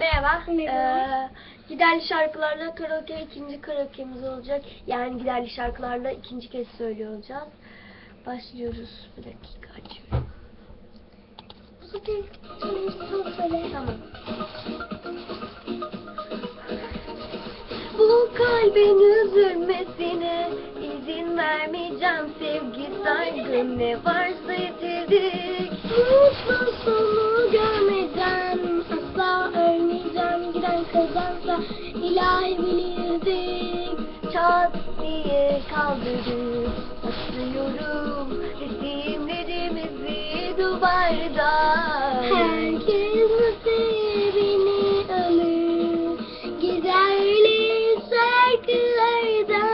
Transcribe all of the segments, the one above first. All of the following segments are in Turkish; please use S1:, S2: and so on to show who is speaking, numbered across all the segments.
S1: Merhaba.
S2: Merhaba.
S1: Ee, giderli şarkılarla karaoke ikinci karaoke'miz olacak. Yani giderli şarkılarla ikinci kez söylüyor olacağız. Başlıyoruz. Bir dakika açıyorum.
S2: Bu.
S1: Tamam. Kalbin üzülmesine izin vermeyeceğim sevgi saygın ne varsa yitirdik.
S2: Kazansa ilahi bilirdik.
S1: Çat diye kaldırıp asıyorum resimlerimizi duvarda.
S2: Herkes nasibini alır giderli şarkılardan.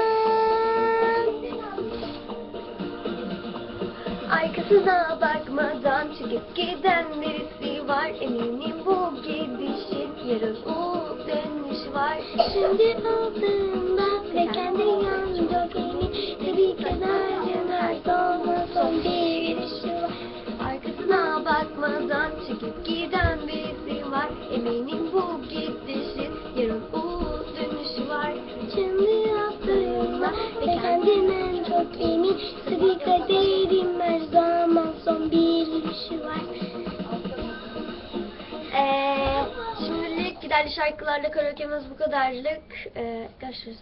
S1: Arkasına bakmadan çıkıp giden birisi var Eminim yarın. O dönüş var.
S2: Şimdi altında ve kendi yanında beni tabii kadarın her zaman son bir gidişi var.
S1: Arkasına bakmadan çıkıp giden birisi var. Eminim bu gidişin yarın o dönüşü var.
S2: Şimdi yaptığında ve kendinden çok emin tabii kaderim
S1: Giderli şarkılarla karaoke'miz bu kadarlık. Ee, görüşürüz.